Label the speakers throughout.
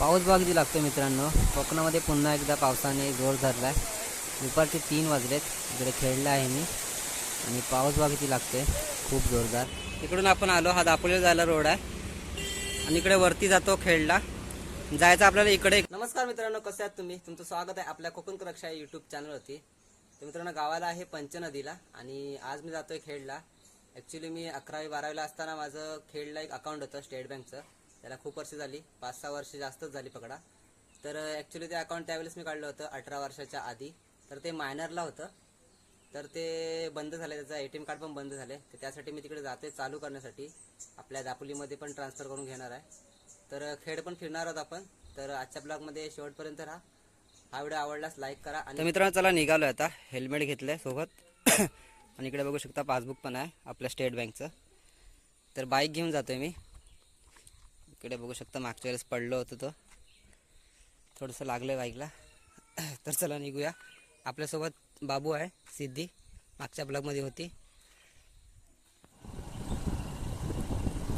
Speaker 1: पाऊस बघ किती लागतो मित्रांनो. कोकणामध्ये पुन्हा एकदा पावसाने जोर धरला आहे दुपारचे तीन वाजलेत. इकडे खेळला आहे मी. आणि पाऊस बघ लागते खूप जोरदार. इकडून आपण आलो. हा दापोलीला जायला रोड आहे. आणि इकडे वरती जातो खेळला. जायचं आपल्याला इकडे नमस्कार मित्रांनो. कसे आहात तुम्ही? तुमचं स्वागत आहे आपल्या कोकण सुरक्षा युट्यूब चॅनलवरती तर मित्रांनो गावाला आहे पंचनदीला. आणि आज मी जातोय खेळला. ॲक्च्युली मी अकरावी बारावीला असताना माझं खेळला एक अकाउंट होतं स्टेट बँकचं त्याला खूप वर्ष झाली. पाच सहा वर्ष जास्तच झाली पकडा. तर ॲक्च्युली ते अकाउंट त्यावेळेस मी काढलं होतं अठरा वर्षाच्या आधी. तर ते मायनरला होतं. तर ते बंद झाले त्याचं ए टी एम कार्ड पण बंद झाले तर त्यासाठी मी तिकडे जाते चालू करण्यासाठी. आपल्या दापोलीमध्ये पण ट्रान्सफर करून घेणार आहे. तर खेड पण फिरणार आहोत आपण. तर आजच्या ब्लॉगमध्ये शेवटपर्यंत राहा. हा व्हिडिओ आवडल्यास लाईक करा आणि मित्रांनो चला निघालो आता. हेल्मेट घेतलंय सोबत. आणि इकडे बघू शकता पासबुक पण आहे आपल्या स्टेट बँकचं तर बाईक घेऊन जातोय मी. इकडे बघू शकता मागच्या वेळेस पडलो होतो तो. थोडंसं लागलं आहे बाईकला. तर चला निघूया. आपल्यासोबत बाबू आहे सिद्धी. मागच्या ब्लॉगमध्ये होती.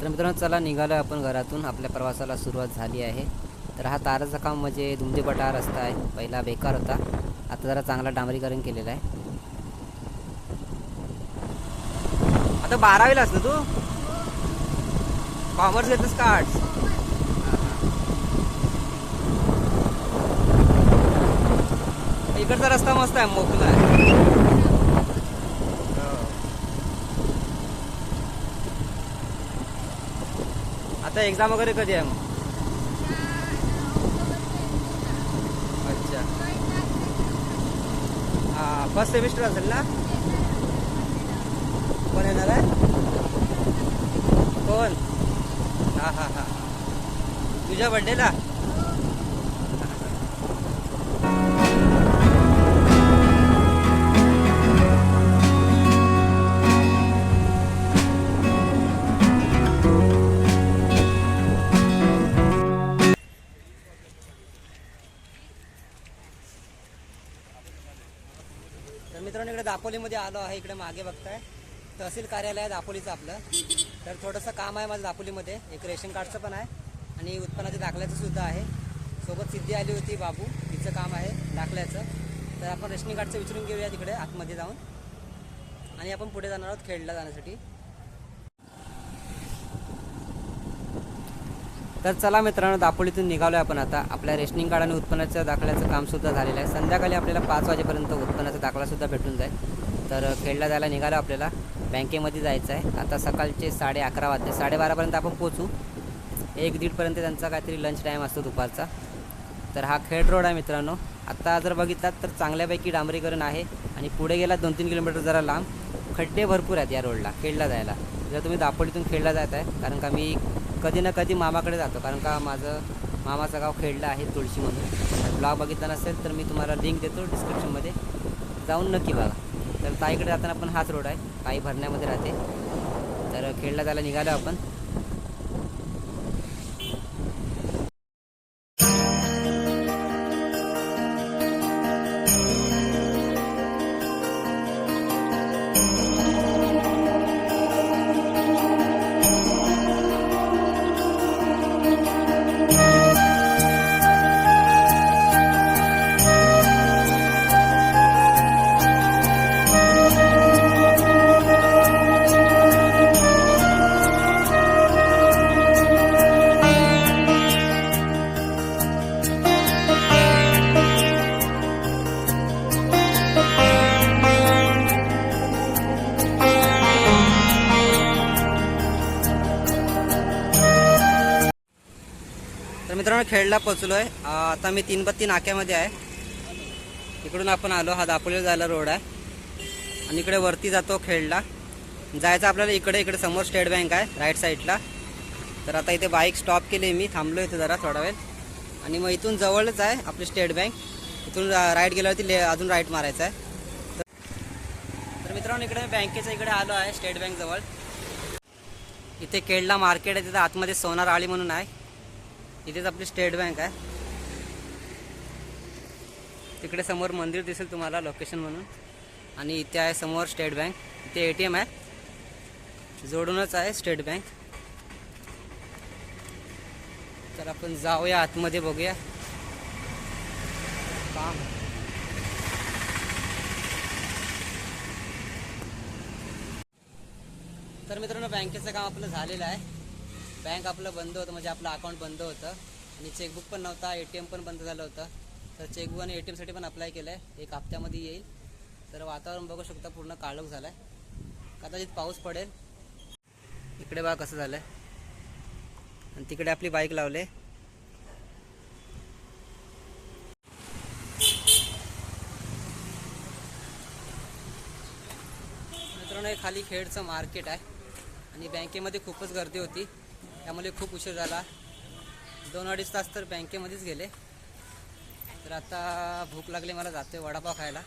Speaker 1: तर मित्रांनो चला निघालो आपण घरातून. आपल्या प्रवासाला सुरुवात झाली आहे. तर हा ताराचं काम म्हणजे दुमदेपटा रस्ता आहे. पहिला बेकार होता. आता जरा चांगला डांबरीकरण केलेलं आहे. आता बारावीला असतो तू? कॉमर्स घेतस का आर्ट्स इकडचा रस्ता मस्त आहे मोकला आहे. आता एक्झाम वगैरे कधी आहे मग? अच्छा. हा फर्स्ट सेमिस्टर असेल ना? कोण येणार आहे? कोण? हा हा हा. तुझ्या बड्डेला मित्रांनो इकडे दापोलीमध्ये आलो आहे इकडे मागे बघताय. तहसील कार्यालय आहे दापोलीचं आपलं. तर थोडंसं काम आहे माझं दापोलीमध्ये. एक रेशन कार्डचं पण आहे आणि उत्पन्नाच्या दाखल्याचं सुद्धा आहे. सोबत सिद्धी आली होती बाबू तिचं काम आहे दाखल्याचं. तर आपण रेशनिंग कार्डचं विचारून घेऊया तिकडे आतमध्ये जाऊन. आणि आपण पुढे जाणार आहोत खेडला जाण्यासाठी. तर चला मित्रांनो दापोलीतून निघालो आहे आपण आता. आपल्या रेशनिंग कार्ड आणि उत्पन्नाच्या दाखल्याचं कामसुद्धा झालेलं आहे. संध्याकाळी आपल्याला पाच वाजेपर्यंत उत्पन्नाचा दाखलासुद्धा भेटून जाईल. तर खेळला जायला निघालो आपल्याला. बँकेमध्ये जायचं आहे. आता सकाळचे साडे अकरा वाजते साडेबारापर्यंत आपण पोचू एक दीडपर्यंत त्यांचा काहीतरी लंच टाईम असतो दुपारचा. तर हा खेड रोड आहे मित्रांनो. आत्ता जर बघितलात तर चांगल्यापैकी डांबरीकरण आहे आणि पुढे गेला दोन तीन किलोमीटर जरा लांब. खड्डे भरपूर आहेत या रोडला खेळला जायला. जर तुम्ही दापोलीतून खेळला जात आहे कारण का मी कधी ना कधी मामाकडे जातो कारण का माझं मामाचं गाव खेडलं आहे तुळशी म्हणून ब्लॉग बघितला नसेल तर मी तुम्हाला लिंक देतो डिस्क्रिप्शनमध्ये जाऊन नक्की बघा. तर ताईकडे जाताना पण हाच रोड आहे. ताई भरण्यामध्ये राहते. तर खेडला जायला निघालो आपण. मित्रांनो खेळला पोचलो आहे आता मी तीन बत्ती नाक्यामध्ये आहे. इकडून आपण आलो. हा दापोलीला जायला रोड आहे. आणि इकडे वरती जातो खेळला. जायचं आपल्याला इकडे इकडे समोर स्टेट बँक आहे राईट साईडला. तर आता इथे बाईक स्टॉप केली मी. थांबलो इथे जरा थोडा वेळ. आणि मग इथून जवळच आहे आपली स्टेट बँक. इथून राईट गेल्यावरती ले अजून राईट मारायचं आहे. तर- मित्रांनो इकडे बँकेच्या इकडे आलो आहे स्टेट बँक जवळ. इथे केडला मार्केट आहे. तिथे आतमध्ये सोनार आळी म्हणून आहे. इथेच आपली स्टेट बँक आहे. तिकडे समोर मंदिर दिसेल तुम्हाला लोकेशन म्हणून. आणि इथे आहे समोर स्टेट बँक. इथे ए टी एम आहे. जोडूनच आहे स्टेट बँक. तर आपण जाऊया आतमध्ये बघूया. काम. तर मित्रांनो बँकेचं काम आपलं झालेलं आहे. बँक आपलं बंद होतं म्हणजे आपलं अकाउंट बंद होतं. आणि चेकबुक पण नव्हता ए टी एम पण बंद झालं होतं. तर चेकबुक आणि ए टी एमसाठी पण अप्लाय केलं आहे एक हप्त्यामध्ये येईल. तर वातावरण बघू शकता पूर्ण काळोख झालं आहे कदाचित पाऊस पडेल. इकडे बघा कसं झालं आहे आणि तिकडे आपली बाईक लावले. मित्रांनो हे खाली खेडचं मार्केट आहे. आणि बँकेमध्ये खूपच गर्दी होती. त्यामुळे खूप उशीर झाला. दोन अडीच तास तर बँकेमध्येच गेले. तर आता भूक लागली मला जातोय वडापाव खायला.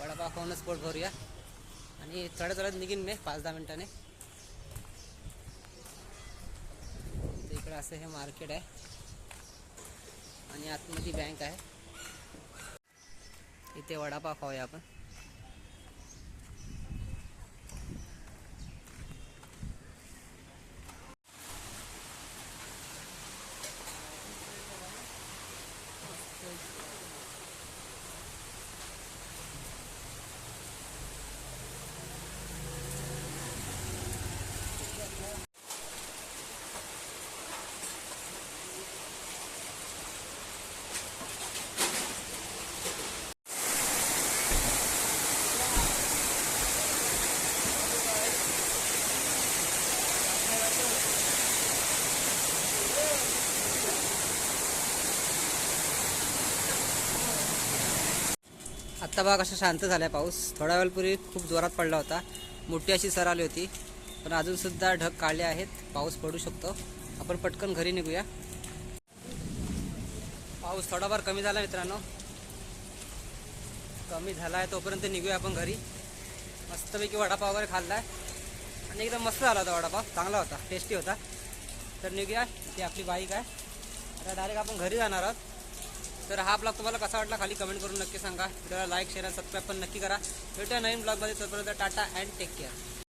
Speaker 1: वडापाव खाऊनच पोट भरूया. आणि चढत चढत निघीन मी पाच दहा मिनिटाने. इकडे असं हे मार्केट आहे. आणि आतमध्ये बँक आहे. इथे वडापाव खाऊया आपण. आत्ता बघा कसं शांत झाला आहे पाऊस थोड्या वेळपूर्वी खूप जोरात पडला होता. मोठी अशी सर आली होती. पण अजूनसुद्धा ढग काढले आहेत. पाऊस पडू शकतो. आपण पटकन घरी निघूया. पाऊस थोडाफार कमी झाला मित्रांनो. कमी झाला आहे तोपर्यंत निघूया आपण घरी. मस्तपैकी वडापाव वगैरे खाल्ला आहे आणि एकदम मस्त झाला होता वडापाव. चांगला होता. टेस्टी होता. तर निघूया. ती आपली बाईक आहे आता डायरेक्ट आपण घरी जाणार आहोत. तर हा ब्लॉग तुम्हाला कसा वाटला खाली कमेंट करून नक्की सांगा. व्हिडिओला लाईक शेअर आणि सबस्क्राईब पण नक्की करा. भेटूया नवीन ब्लॉगमध्ये तोपर्यंत टाटा अँड टेक केअर